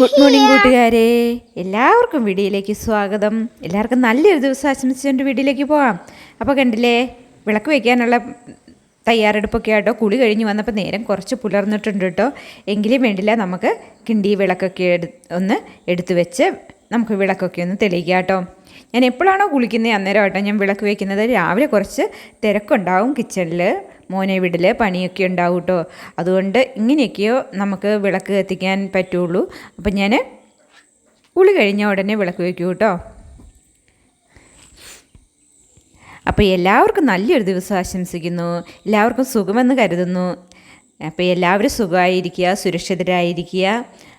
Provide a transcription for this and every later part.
Good morning കൂട്ടുകാരെ. എല്ലാവർക്കും വീഡിയോയിലേക്ക് സ്വാഗതം. എല്ലാവർക്കും നല്ലൊരു ദിവസം ആശംസിച്ചുകൊണ്ട് വീഡിയോയിലേക്ക് പോവാം. അപ്പോൾ കണ്ടില്ലേ വിളക്ക് വയ്ക്കാനുള്ള തയ്യാറെടുപ്പൊക്കെ ആട്ടോ. കുളി കഴിഞ്ഞ് വന്നപ്പോൾ നേരം കുറച്ച് പുലർന്നിട്ടുണ്ട് കേട്ടോ. എങ്കിലും വേണ്ടില്ല നമുക്ക് കിണ്ടി വിളക്കൊക്കെ എടു ഒന്ന് എടുത്തു വെച്ച് നമുക്ക് വിളക്കൊക്കെ ഒന്ന് തെളിയിക്കാം കേട്ടോ. ഞാൻ എപ്പോഴാണോ കുളിക്കുന്നത് അന്നേരം ആട്ടോ ഞാൻ വിളക്ക് വയ്ക്കുന്നത് രാവിലെ കുറച്ച് തിരക്കുണ്ടാവും കിച്ചണിൽ മോനെ വിടൽ പണിയൊക്കെ ഉണ്ടാവും കേട്ടോ അതുകൊണ്ട് ഇങ്ങനെയൊക്കെയോ നമുക്ക് വിളക്ക് കത്തിക്കാൻ പറ്റുള്ളൂ. അപ്പം ഞാൻ ഉളി കഴിഞ്ഞ ഉടനെ വിളക്ക് വയ്ക്കൂ കേട്ടോ അപ്പോൾ എല്ലാവർക്കും നല്ലൊരു ദിവസം ആശംസിക്കുന്നു. എല്ലാവർക്കും സുഖമെന്ന് കരുതുന്നു. അപ്പോൾ എല്ലാവരും സുഖമായിരിക്കുക സുരക്ഷിതരായിരിക്കുക.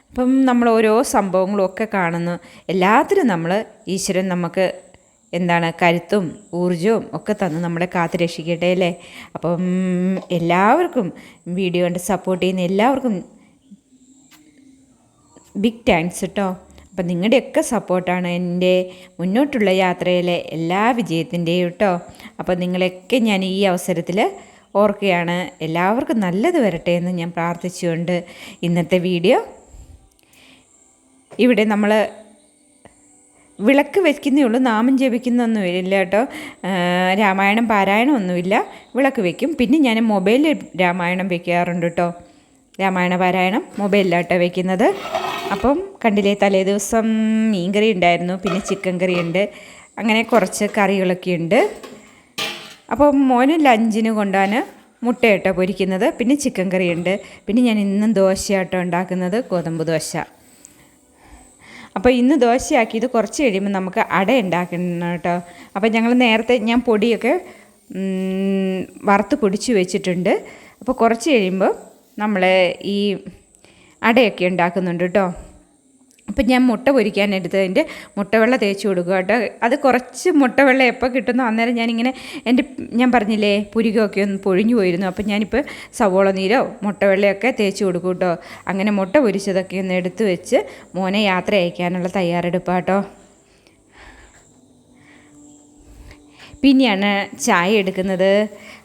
അപ്പം നമ്മൾ ഓരോ സംഭവങ്ങളും ഒക്കെ കാണുന്നു. എല്ലാത്തിനും നമ്മൾ ഈശ്വരൻ നമുക്ക് എന്താണ് കരുത്തും ഊർജവും ഒക്കെ തന്ന് നമ്മളെ കാത്തു രക്ഷിക്കട്ടെ അല്ലേ? അപ്പം എല്ലാവർക്കും വീഡിയോ കണ്ട് സപ്പോർട്ട് ചെയ്യുന്ന എല്ലാവർക്കും ബിഗ് താങ്ക്സ് കേട്ടോ അപ്പം നിങ്ങളുടെയൊക്കെ സപ്പോർട്ടാണ് എന്റെ മുന്നോട്ടുള്ള യാത്രയിലെ എല്ലാ വിജയത്തിന്റെയും കേട്ടോ അപ്പം നിങ്ങളെയൊക്കെ ഞാൻ ഈ അവസരത്തിൽ ഓർക്കുകയാണ്. എല്ലാവർക്കും നല്ലത് വരട്ടെ എന്ന് ഞാൻ പ്രാർത്ഥിച്ചുകൊണ്ട് ഇന്നത്തെ വീഡിയോ ഇവിടെ നമ്മൾ വിളക്ക് വെക്കുന്നേ ഉള്ളൂ നാമം ജപിക്കുന്നൊന്നും ഇല്ല കേട്ടോ. രാമായണം പാരായണം ഒന്നുമില്ല വിളക്ക് വെക്കും. പിന്നെ ഞാൻ മൊബൈലിൽ രാമായണം വെക്കാറുണ്ട് കേട്ടോ. രാമായണ പാരായണം മൊബൈലിലാട്ടോ വെക്കുന്നത്. അപ്പം കണ്ടില്ലേ തലേ ദിവസം മീൻകറി ഉണ്ടായിരുന്നു പിന്നെ ചിക്കൻ കറി ഉണ്ട് അങ്ങനെ കുറച്ച് കറികളൊക്കെ ഉണ്ട്. അപ്പം മോന് ലഞ്ചിന് കൊണ്ടാണ് മുട്ടയിട്ടോ പൊരിക്കുന്നത് പിന്നെ ചിക്കൻ കറി ഉണ്ട്. പിന്നെ ഞാൻ ഇന്നും ദോശയാട്ടോ ഉണ്ടാക്കുന്നത് ഗോതമ്പ് ദോശ. അപ്പോൾ ഇന്ന് ദോശയാക്കി ഇത് കുറച്ച് കഴിയുമ്പോൾ നമുക്ക് അട ഉണ്ടാക്കണം കേട്ടോ. അപ്പോൾ ഞങ്ങൾ നേരത്തെ ഞാൻ പൊടിയൊക്കെ വറുത്ത് പൊടിച്ച് വെച്ചിട്ടുണ്ട്. അപ്പോൾ കുറച്ച് കഴിയുമ്പോൾ നമ്മൾ ഈ അടയൊക്കെ ഉണ്ടാക്കുന്നുണ്ട് കേട്ടോ. അപ്പം ഞാൻ മുട്ട പൊരിക്കാൻ എടുത്തതിന്റെ മുട്ടവെള്ള തേച്ച് കൊടുക്കുക കേട്ടോ. അത് കുറച്ച് മുട്ടവെള്ളം എപ്പോൾ കിട്ടുന്നോ അന്നേരം ഞാനിങ്ങനെ എന്റെ ഞാൻ പറഞ്ഞില്ലേ പുരികമൊക്കെ ഒന്ന് പൊഴിഞ്ഞു പോയിരുന്നു. അപ്പം ഞാനിപ്പോൾ സവോള നീരോ മുട്ടവെള്ളയൊക്കെ തേച്ച് കൊടുക്കും കേട്ടോ. അങ്ങനെ മുട്ട പൊരിച്ചതൊക്കെ ഒന്ന് എടുത്ത് വെച്ച് മോനെ യാത്ര അയക്കാനുള്ള തയ്യാറെടുപ്പാട്ടോ പിന്നെയാണ് ചായ എടുക്കുന്നത്.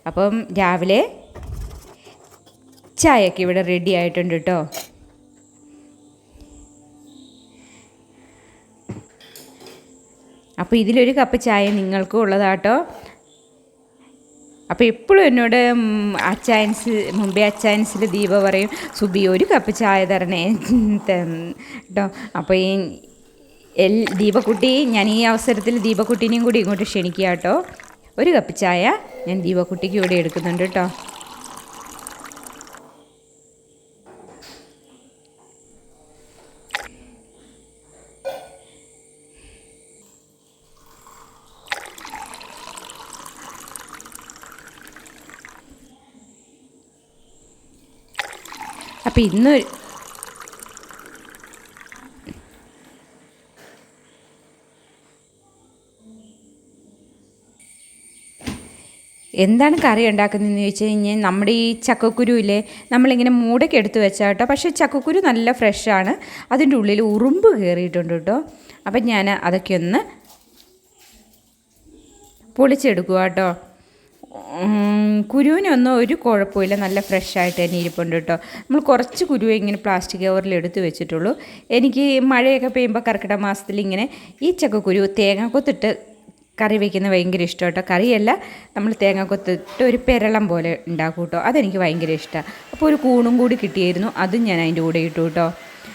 അപ്പം രാവിലെ ചായയൊക്കെ ഇവിടെ റെഡി ആയിട്ടുണ്ട് കേട്ടോ. അപ്പോൾ ഇതിലൊരു കപ്പ് ചായ നിങ്ങൾക്കും ഉള്ളതാട്ടോ. അപ്പോൾ എപ്പോഴും എന്നോട് അച്ചായൻസ് മുമ്പേ അച്ചായൻസിൽ ദീപ പറയും സുബി ഒരു കപ്പ് ചായ തരണേ. കേട്ടോ അപ്പോൾ ഈ എൽ ദീപക്കുട്ടി ഞാൻ ഈ അവസരത്തിൽ ദീപക്കുട്ടീനെയും കൂടി ഇങ്ങോട്ട് ക്ഷണിക്കുക കേട്ടോ ഒരു കപ്പ് ചായ ഞാൻ ദീപക്കുട്ടിക്ക് ഇവിടെ എടുക്കുന്നുണ്ട് കേട്ടോ അപ്പം ഇന്ന് എന്താണ് കറി ഉണ്ടാക്കുന്നതെന്ന് ചോദിച്ചു കഴിഞ്ഞാൽ നമ്മുടെ ഈ ചക്കക്കുരു ഇല്ലേ നമ്മളിങ്ങനെ മൂടൊക്കെ എടുത്ത് വെച്ചാൽ കേട്ടോ. പക്ഷേ ചക്കക്കുരു നല്ല ഫ്രഷാണ്. അതിന്റെ ഉള്ളിൽ ഉറുമ്പ് കയറിയിട്ടുണ്ട് കേട്ടോ. അപ്പം ഞാൻ അതൊക്കെ ഒന്ന് പൊളിച്ചെടുക്കുക കേട്ടോ. കുരുവിനൊന്നും ഒരു കുഴപ്പമില്ല. നല്ല ഫ്രഷ് ആയിട്ട് തന്നെ ഇരിപ്പുണ്ട് കേട്ടോ. നമ്മൾ കുറച്ച് കുരുവെ ഇങ്ങനെ പ്ലാസ്റ്റിക് കവറിൽ എടുത്ത് വെച്ചിട്ടുള്ളൂ. എനിക്ക് മഴയൊക്കെ പെയ്യുമ്പോൾ കർക്കിടക മാസത്തിൽ ഇങ്ങനെ ഈ ചക്കക്കുരു തേങ്ങ കൊത്തിട്ട് കറി വയ്ക്കുന്നത് ഭയങ്കര ഇഷ്ടം കേട്ടോ. കറിയല്ല നമ്മൾ തേങ്ങ കൊത്തിട്ട് ഒരു പെരളം പോലെ ഉണ്ടാക്കും കേട്ടോ. അതെനിക്ക് ഭയങ്കര ഇഷ്ടമാണ് അപ്പോൾ ഒരു കൂണും കൂടി കിട്ടിയായിരുന്നു അതും ഞാൻ അതിന്റെ കൂടെ ഇട്ടു കേട്ടോ.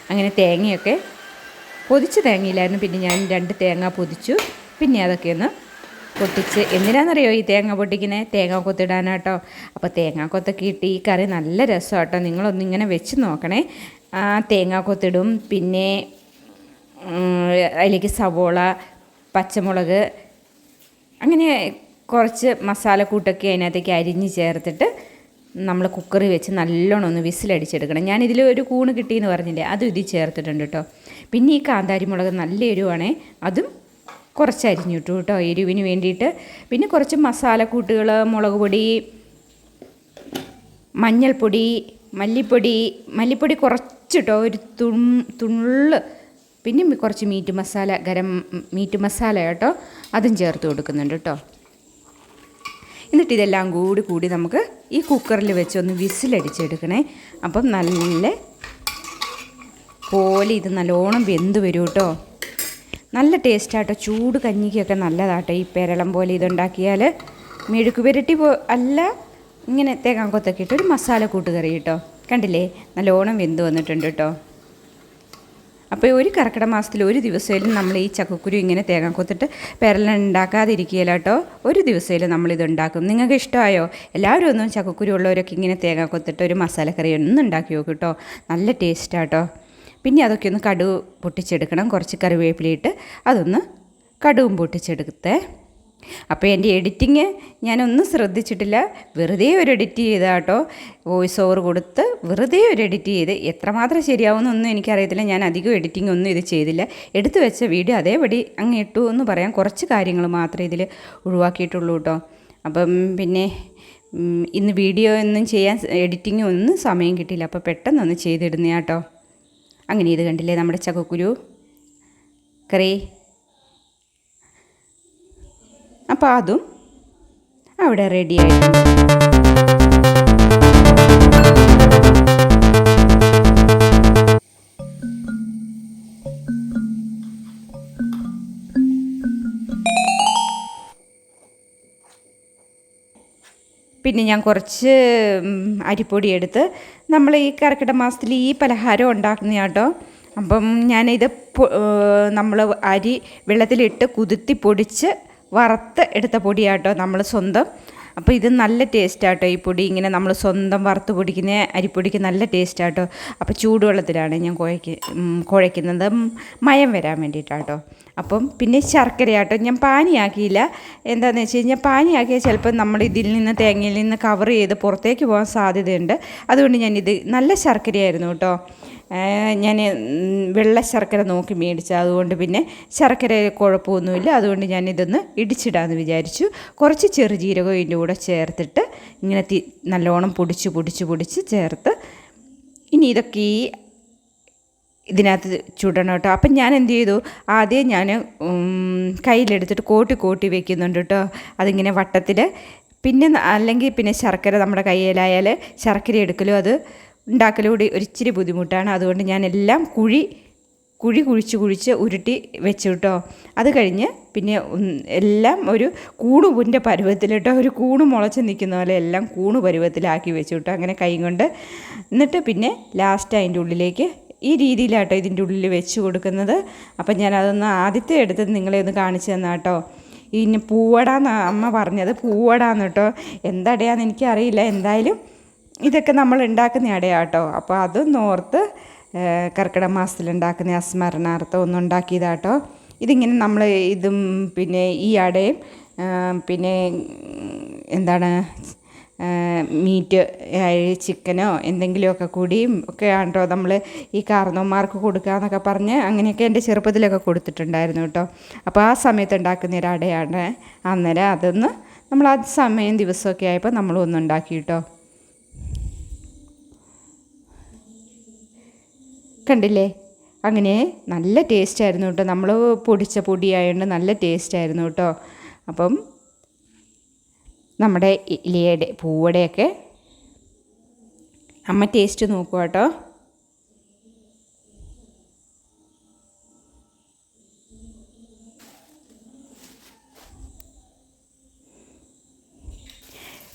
അങ്ങനെ തേങ്ങയൊക്കെ പൊതിച്ച് തേങ്ങയില്ലായിരുന്നു പിന്നെ ഞാൻ രണ്ട് തേങ്ങ പൊതിച്ചു. പിന്നെ അതൊക്കെ ഒന്ന് പൊട്ടിച്ച് എന്തിനാണെന്നറിയോ ഈ തേങ്ങ പൊട്ടിക്കുന്നത് തേങ്ങ കൊത്തിടാനാട്ടോ അപ്പോൾ തേങ്ങ കൊത്തൊക്കെ ഇട്ട് ഈ കറി നല്ല രസമാട്ടോ നിങ്ങളൊന്നിങ്ങനെ വെച്ച് നോക്കണേ. തേങ്ങ കൊത്തിടും. പിന്നെ അതിലേക്ക് സവോള പച്ചമുളക് അങ്ങനെ കുറച്ച് മസാലക്കൂട്ടൊക്കെ അതിനകത്തേക്ക് അരിഞ്ഞ് ചേർത്തിട്ട് നമ്മൾ കുക്കറി വെച്ച് നല്ലോണം ഒന്ന് വിസിലടിച്ചെടുക്കണം. ഞാനിതിൽ ഒരു കൂണ് കിട്ടിയെന്ന് പറഞ്ഞില്ലേ? അതും ഇതിൽ ചേർത്തിട്ടുണ്ട് കേട്ടോ പിന്നെ ഈ കാന്താരി മുളക് നല്ല എരിവാണേ അതും കുറച്ച് അരിഞ്ഞിട്ടു കേട്ടോ എരിവിന് വേണ്ടിയിട്ട്. പിന്നെ കുറച്ച് മസാലക്കൂട്ടുകൾ മുളക് പൊടി മഞ്ഞൾപ്പൊടി മല്ലിപ്പൊടി. മല്ലിപ്പൊടി കുറച്ചിട്ടോ ഒരു തുൺ തുള്ള്. പിന്നെ കുറച്ച് മീറ്റ് മസാല ഗരം മീറ്റ് മസാല കേട്ടോ അതും ചേർത്ത് കൊടുക്കുന്നുണ്ട് കേട്ടോ. എന്നിട്ട് ഇതെല്ലാം കൂടി കൂടി നമുക്ക് ഈ കുക്കറിൽ വെച്ച് ഒന്ന് വിസിലടിച്ചെടുക്കണേ. അപ്പം നല്ല പോലെ ഇത് നല്ലോണം വെന്ത് വരും കേട്ടോ. നല്ല ടേസ്റ്റാട്ടോ. ചൂട് കഞ്ഞിക്കൊക്കെ നല്ലതാട്ടോ ഈ പെരളം പോലെ ഇതുണ്ടാക്കിയാൽ മെഴുക്ക് പുരട്ടി പോ അല്ല ഇങ്ങനെ തേങ്ങാൻ കൊത്തൊക്കെ ഇട്ട് ഒരു മസാല കൂട്ടുകറി കേട്ടോ. കണ്ടില്ലേ? നല്ലോണം വെന്ത് വന്നിട്ടുണ്ട് കേട്ടോ. അപ്പോൾ ഒരു കർക്കിടക മാസത്തിൽ ഒരു ദിവസമായാലും നമ്മൾ ഈ ചക്കക്കുരു ഇങ്ങനെ തേങ്ങ കൊത്തിട്ട് പേരളം ഉണ്ടാക്കാതിരിക്കുകയില്ല കേട്ടോ. ഒരു ദിവസമായാലും നമ്മളിത് ഉണ്ടാക്കും. നിങ്ങൾക്ക് ഇഷ്ടമായോ? എല്ലാവരും ഒന്നും ചക്കക്കുരു ഉള്ളവരൊക്കെ ഇങ്ങനെ തേങ്ങ കൊത്തിട്ട് ഒരു മസാലക്കറി ഒന്നും ഉണ്ടാക്കി നോക്കും കേട്ടോ. നല്ല ടേസ്റ്റാട്ടോ. പിന്നെ അതൊക്കെ ഒന്ന് കടുവ് പൊട്ടിച്ചെടുക്കണം. കുറച്ച് കറിവേപ്പിലയിട്ട് അതൊന്ന് കടുവും പൊട്ടിച്ചെടുത്തേ. അപ്പോൾ എന്റെ എഡിറ്റിങ് ഞാനൊന്നും ശ്രദ്ധിച്ചിട്ടില്ല. വെറുതെ ഒരു എഡിറ്റ് ചെയ്ത കേട്ടോ. വോയിസ് ഓവർ കൊടുത്ത് വെറുതെ ഒരു എഡിറ്റ് ചെയ്ത് എത്രമാത്രം ശരിയാവുമെന്നൊന്നും എനിക്കറിയത്തില്ല. ഞാൻ അധികം എഡിറ്റിംഗ് ഒന്നും ഇത് ചെയ്തില്ല. എടുത്തു വെച്ച വീഡിയോ അതേപടി അങ്ങ് ഇട്ടു എന്ന് പറയാം. കുറച്ച് കാര്യങ്ങൾ മാത്രമേ ഇതിൽ ഒഴിവാക്കിയിട്ടുള്ളൂ കേട്ടോ. അപ്പം പിന്നെ ഇന്ന് വീഡിയോ ഒന്നും ചെയ്യാൻ എഡിറ്റിംഗ് ഒന്നും സമയം കിട്ടിയില്ല. അപ്പോൾ പെട്ടെന്നൊന്ന് ചെയ്തിടുന്നേട്ടോ അങ്ങനെ ഇത് കണ്ടില്ലേ നമ്മുടെ ചക്കക്കുരു കറി. അപ്പോൾ അതും അവിടെ റെഡി ആയിട്ടുണ്ട് പിന്നെ ഞാൻ കുറച്ച് അരിപ്പൊടി എടുത്ത് നമ്മൾ ഈ കർക്കിടക മാസത്തിൽ ഈ പലഹാരം ഉണ്ടാക്കുന്ന കേട്ടോ. അപ്പം ഞാനിത് നമ്മൾ അരി വെള്ളത്തിലിട്ട് കുതിർത്തി പൊടിച്ച് വറുത്ത് എടുത്ത പൊടിയാട്ടോ നമ്മൾ സ്വന്തം. അപ്പോൾ ഇത് നല്ല ടേസ്റ്റാട്ടോ ഈ പൊടി. ഇങ്ങനെ നമ്മൾ സ്വന്തം വറുത്ത് പൊടിക്കുന്ന അരിപ്പൊടിക്ക് നല്ല ടേസ്റ്റാട്ടോ അപ്പോൾ ചൂടുവെള്ളത്തിലാണ് ഞാൻ കുഴയ്ക്ക് കുഴയ്ക്കുന്നത്. മയം വരാൻ വേണ്ടിയിട്ടാട്ടോ അപ്പം പിന്നെ ശർക്കരയാട്ടോ. ഞാൻ പാനിയാക്കിയില്ല. എന്താണെന്ന് വെച്ച് കഴിഞ്ഞാൽ പാനിയാക്കിയാൽ ചിലപ്പോൾ നമ്മൾ ഇതിൽ നിന്ന് തേങ്ങയിൽ നിന്ന് കവർ ചെയ്ത് പുറത്തേക്ക് പോകാൻ സാധ്യതയുണ്ട്. അതുകൊണ്ട് ഞാനിത് നല്ല ശർക്കരയായിരുന്നു കേട്ടോ. ഞാൻ വെള്ള ശർക്കര നോക്കി മേടിച്ചു. അതുകൊണ്ട് പിന്നെ ശർക്കര കുഴപ്പമൊന്നുമില്ല. അതുകൊണ്ട് ഞാനിതൊന്ന് ഇടിച്ചിടാമെന്ന് വിചാരിച്ചു. കുറച്ച് ചെറുജീരകം ഇതിന്റെ കൂടെ ചേർത്തിട്ട് ഇങ്ങനെ നല്ലോണം പൊടിച്ച് പൊടിച്ച് പൊടിച്ച് ചേർത്ത് ഇനി ഇതൊക്കെ ഈ ഇതിനകത്ത് ചുടണം കേട്ടോ. അപ്പം ഞാൻ എന്ത് ചെയ്തു? ആദ്യം ഞാൻ കയ്യിലെടുത്തിട്ട് കോട്ടി കോട്ടി വെക്കുന്നുണ്ട് കേട്ടോ. അതിങ്ങനെ വട്ടത്തിൽ പിന്നെ അല്ലെങ്കിൽ പിന്നെ ശർക്കര നമ്മുടെ കയ്യിലായാൽ ശർക്കര എടുക്കലും അത് ഉണ്ടാക്കലൂടെ ഒരിച്ചിരി ബുദ്ധിമുട്ടാണ്. അതുകൊണ്ട് ഞാൻ എല്ലാം കുഴി കുഴി കുഴിച്ച് കുഴിച്ച് ഉരുട്ടി വെച്ചു കേട്ടോ. അത് കഴിഞ്ഞ് പിന്നെ എല്ലാം ഒരു കൂണുപുന്റെ പരുവത്തിലിട്ടോ ഒരു കൂണ് മുളച്ച് നിൽക്കുന്ന പോലെ എല്ലാം കൂണ് പരുവത്തിലാക്കി വെച്ചു കേട്ടോ. അങ്ങനെ കൈ കൊണ്ട്. എന്നിട്ട് പിന്നെ ലാസ്റ്റ് അതിന്റെ ഉള്ളിലേക്ക് ഈ രീതിയിലാട്ടോ ഇതിന്റെ ഉള്ളിൽ വെച്ച് കൊടുക്കുന്നത്. അപ്പം ഞാൻ അതൊന്ന് ആദ്യത്തെ എടുത്ത് നിങ്ങളെ ഒന്ന് കാണിച്ചു തന്നാട്ടോ. ഇനി പൂവടാന്ന് അമ്മ പറഞ്ഞത് പൂവടാന്ന് കേട്ടോ. എന്തടയാന്ന് എനിക്കറിയില്ല. എന്തായാലും ഇതൊക്കെ നമ്മൾ ഉണ്ടാക്കുന്ന അടയാട്ടോ. അപ്പോൾ അതൊന്ന് ഓർത്ത് കർക്കിടക മാസത്തിൽ ഉണ്ടാക്കുന്ന അസ്മരണാർത്ഥം ഒന്നും ഉണ്ടാക്കിയതാട്ടോ. ഇതിങ്ങനെ നമ്മൾ ഇതും പിന്നെ ഈ അടയും പിന്നെ എന്താണ് മീറ്റ് ചിക്കനോ എന്തെങ്കിലുമൊക്കെ കൂടിയും ഒക്കെ ആണോ നമ്മൾ ഈ കാർന്നോന്മാർക്ക് കൊടുക്കുക എന്നൊക്കെ പറഞ്ഞ് അങ്ങനെയൊക്കെ എന്റെ ചെറുപ്പത്തിലൊക്കെ കൊടുത്തിട്ടുണ്ടായിരുന്നു കേട്ടോ. അപ്പോൾ ആ സമയത്ത് ഉണ്ടാക്കുന്ന ഒരു അടയാണ്. അന്നേരം അതൊന്ന് നമ്മൾ ആ സമയം ദിവസമൊക്കെ ആയപ്പോൾ നമ്മളൊന്നും ഉണ്ടാക്കി കേട്ടോ. കണ്ടില്ലേ? അങ്ങനെ നല്ല ടേസ്റ്റ് ആയിരുന്നു കേട്ടോ. നമ്മൾ പൊടിച്ച പൊടിയായതുകൊണ്ട് നല്ല ടേസ്റ്റ് ആയിരുന്നു കേട്ടോ. അപ്പം നമ്മുടെ ഇലയുടെ പൂവടയൊക്കെ അമ്മ ടേസ്റ്റ് നോക്കുക കേട്ടോ.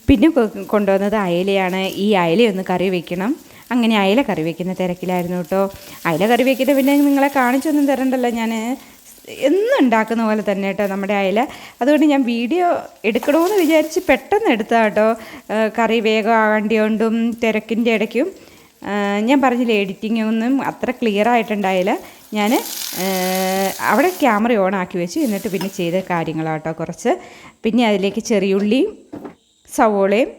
പിന്നെ കൊണ്ടുവന്നത് അയലയാണ്. ഈ അയലയൊന്ന് കറി വെക്കണം. അങ്ങനെ അയല കറി വെക്കുന്ന തിരക്കിലായിരുന്നു കേട്ടോ. അയല കറി വയ്ക്കുന്ന പിന്നെ നിങ്ങളെ കാണിച്ചൊന്നും തരണ്ടല്ലോ ഞാൻ എന്നും ഉണ്ടാക്കുന്ന പോലെ തന്നെ കേട്ടോ നമ്മുടെ അയല. അതുകൊണ്ട് ഞാൻ വീഡിയോ എടുക്കണമെന്ന് വിചാരിച്ച് പെട്ടെന്ന് എടുത്താൽ കേട്ടോ. കറി വേഗം ആകേണ്ടിയോണ്ടും തിരക്കിന്റെ ഇടയ്ക്കും. ഞാൻ പറഞ്ഞില്ലേ എഡിറ്റിംഗ് ഒന്നും അത്ര ക്ലിയർ ആയിട്ടുണ്ടായില്ല. ഞാൻ അവിടെ ക്യാമറ ഓൺ ആക്കി വെച്ചു എന്നിട്ട് പിന്നെ ചെയ്ത കാര്യങ്ങളാട്ടോ കുറച്ച്. പിന്നെ അതിലേക്ക് ചെറിയുള്ളിയും സവോളയും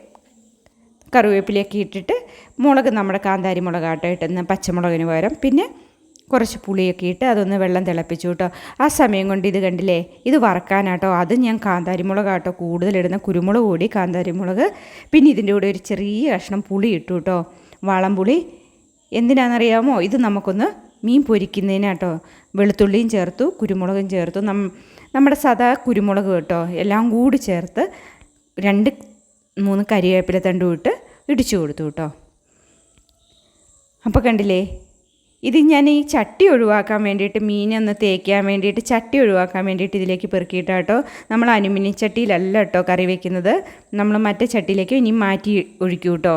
കറിവേപ്പിലയൊക്കെ ഇട്ടിട്ട് മുളക് നമ്മുടെ കാന്താരി മുളകാട്ടോ ഇട്ടുന്ന പച്ചമുളകിന് പകരം. പിന്നെ കുറച്ച് പുളിയൊക്കെ ഇട്ട് അതൊന്ന് വെള്ളം തിളപ്പിച്ചു കേട്ടോ. ആ സമയം കൊണ്ട് ഇത് കണ്ടില്ലേ? ഇത് വറക്കാനാട്ടോ. അത് ഞാൻ കാന്താരി മുളകാട്ടോ കൂടുതലിടുന്ന കുരുമുളക് കൂടി കാന്താരി മുളക് പിന്നെ ഇതിന്റെ കൂടെ ഒരു ചെറിയ കഷ്ണം പുളി ഇട്ടു കേട്ടോ. പുളി. എന്തിനാണെന്നറിയാമോ? ഇത് നമുക്കൊന്ന് മീൻ പൊരിക്കുന്നതിനാട്ടോ. വെളുത്തുള്ളിയും ചേർത്തു കുരുമുളകും ചേർത്തു. നം നമ്മുടെ സദാ കുരുമുളക് കേട്ടോ. എല്ലാം കൂടി ചേർത്ത് രണ്ട് മൂന്ന് കരിവേപ്പില തണ്ടും ഇട്ട് ഇടിച്ചു കൊടുത്തു കേട്ടോ. അപ്പോൾ കണ്ടില്ലേ? ഇത് ഞാൻ ഈ ചട്ടി ഒഴിവാക്കാൻ വേണ്ടിയിട്ട് മീനൊന്ന് തേക്കാൻ വേണ്ടിയിട്ട് ചട്ടി ഒഴിവാക്കാൻ വേണ്ടിയിട്ട് ഇതിലേക്ക് പെറുക്കിയിട്ട് കേട്ടോ നമ്മൾ അലുമിനിയം ചട്ടിയിലല്ല കേട്ടോ കറി വെക്കുന്നത്. നമ്മൾ മറ്റേ ചട്ടിയിലേക്ക് ഇനി മാറ്റി ഒഴിക്കൂ കേട്ടോ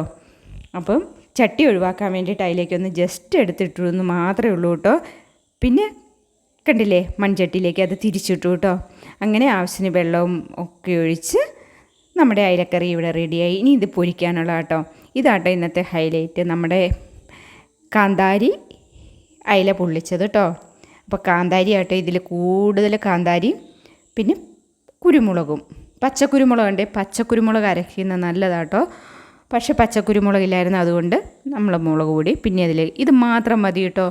അപ്പം ചട്ടി ഒഴിവാക്കാൻ വേണ്ടിയിട്ട് അതിലേക്കൊന്ന് ജസ്റ്റ് എടുത്തിട്ടുള്ളൂ മാത്രമേ ഉള്ളൂ കേട്ടോ പിന്നെ കണ്ടില്ലേ മൺചട്ടിയിലേക്ക് അത് തിരിച്ചിട്ടു കേട്ടോ അങ്ങനെ ആവശ്യത്തിന് വെള്ളവും ഒക്കെ ഒഴിച്ച് നമ്മുടെ അയലക്കറി ഇവിടെ റെഡിയായി. ഇനി ഇത് പൊരിക്കാനുള്ള കേട്ടോ ഇതാട്ടോ ഇന്നത്തെ ഹൈലൈറ്റ് നമ്മുടെ കാന്താരി അയില പൊള്ളിച്ചത് കേട്ടോ അപ്പോൾ കാന്താരി ആട്ടെ ഇതിൽ കൂടുതൽ കാന്താരി പിന്നെ കുരുമുളകും. പച്ചക്കുരുമുളക് ഉണ്ട് പച്ചക്കുരുമുളക് അരയ്ക്കുന്ന നല്ലതാട്ടോ. പക്ഷേ പച്ചക്കുരുമുളകില്ലായിരുന്നു അതുകൊണ്ട് നമ്മൾ മുളക് പൊടി പിന്നെ അതിൽ ഇത് മാത്രം മതി കേട്ടോ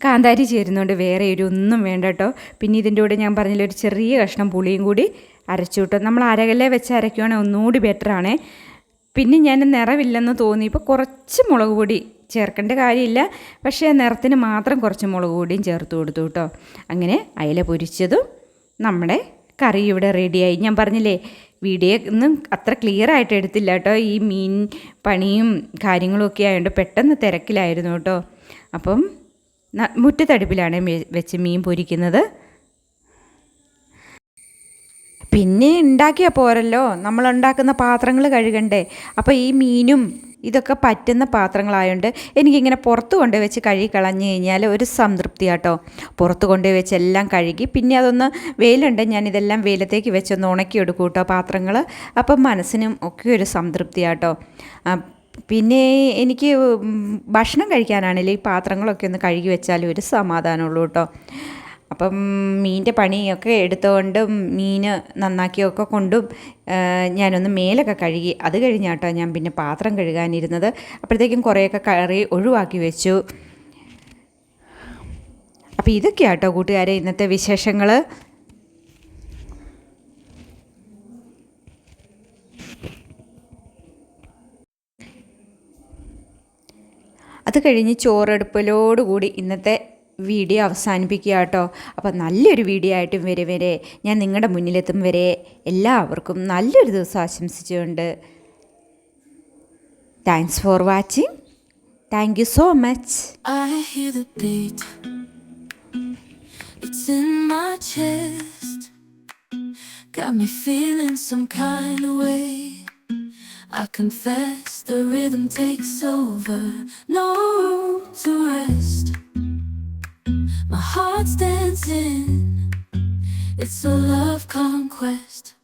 കാന്താരി ചേരുന്നതുകൊണ്ട് വേറെ ഒരു ഒന്നും വേണ്ട കേട്ടോ പിന്നെ ഇതിന്റെ കൂടെ ഞാൻ പറഞ്ഞില്ല ഒരു ചെറിയ കഷ്ണം പുളിയും കൂടി അരച്ചു കിട്ടും നമ്മൾ അരകല്ലേ വെച്ച് അരയ്ക്കുവാണെങ്കിൽ ഒന്നുകൂടി ബെറ്ററാണേ. പിന്നെ ഞാൻ നിറവില്ലെന്ന് തോന്നിയപ്പോൾ കുറച്ച് മുളക് പൊടി ചേർക്കേണ്ട കാര്യമില്ല. പക്ഷേ നിറത്തിന് മാത്രം കുറച്ച് മുളക് പൊടിയും ചേർത്ത് കൊടുത്തു കേട്ടോ. അങ്ങനെ അയില പൊരിച്ചതും നമ്മുടെ കറി ഇവിടെ റെഡിയായി ഞാൻ പറഞ്ഞില്ലേ വീഡിയോ ഒന്നും അത്ര ക്ലിയർ ആയിട്ട് എടുത്തില്ല കേട്ടോ. ഈ മീൻ പണിയും കാര്യങ്ങളും ഒക്കെ ആയതുകൊണ്ട് പെട്ടെന്ന് തിരക്കിലായിരുന്നു കേട്ടോ. അപ്പം മുറ്റത്തടുപ്പിലാണ് വെച്ച് മീൻ പൊരിക്കുന്നത്. പിന്നെ ഉണ്ടാക്കിയാൽ പോരല്ലോ. നമ്മൾ ഉണ്ടാക്കുന്ന പാത്രങ്ങൾ കഴുകണ്ടേ. അപ്പോൾ ഈ മീനും ഇതൊക്കെ പറ്റുന്ന പാത്രങ്ങളായതുകൊണ്ട് എനിക്കിങ്ങനെ പുറത്ത് കൊണ്ടുപോയി വെച്ച് കഴുകി കളഞ്ഞു കഴിഞ്ഞാൽ ഒരു സംതൃപ്തി കേട്ടോ പുറത്ത് കൊണ്ടുപോയി വെച്ച് എല്ലാം കഴുകി പിന്നെ അതൊന്ന് വെയിലുണ്ട് ഞാൻ ഇതെല്ലാം വെയിലത്തേക്ക് വെച്ചൊന്ന് ഉണക്കിയെടുക്കും കേട്ടോ പാത്രങ്ങൾ അപ്പം മനസ്സിനും ഒക്കെ ഒരു സംതൃപ്തി കേട്ടോ പിന്നെ എനിക്ക് ഭക്ഷണം കഴിക്കാനാണെങ്കിൽ ഈ പാത്രങ്ങളൊക്കെ ഒന്ന് കഴുകി വെച്ചാലും ഒരു സമാധാനമുള്ളൂ കേട്ടോ. അപ്പം മീനിന്റെ പണിയൊക്കെ എടുത്തുകൊണ്ടും മീൻ നന്നാക്കിയൊക്കെ കൊണ്ടും ഞാനൊന്ന് മേലൊക്കെ കഴുകി അത് കഴിഞ്ഞാട്ടോ ഞാൻ പിന്നെ പാത്രം കഴുകാനിരുന്നത്. അപ്പോഴത്തേക്കും കുറേയൊക്കെ കറി ഒഴിവാക്കി വെച്ചു. അപ്പോൾ ഇതൊക്കെയാട്ടോ കൂട്ടുകാരെ ഇന്നത്തെ വിശേഷങ്ങൾ അത് കഴിഞ്ഞ് ചോറെടുപ്പിലോടുകൂടി ഇന്നത്തെ വീഡിയോ അവസാനിപ്പിക്കുക കേട്ടോ. അപ്പോൾ നല്ലൊരു വീഡിയോ ആയിട്ടും വരെ വരെ ഞാൻ നിങ്ങളുടെ മുന്നിലെത്തും വരെ എല്ലാവർക്കും നല്ലൊരു ദിവസം ആശംസിച്ചുകൊണ്ട് thanks for watching thank you so much It's in my chest. Got me feeling some kind of way. I confess the rhythm takes over. No room to rest. Heart's dancing. It's a love conquest.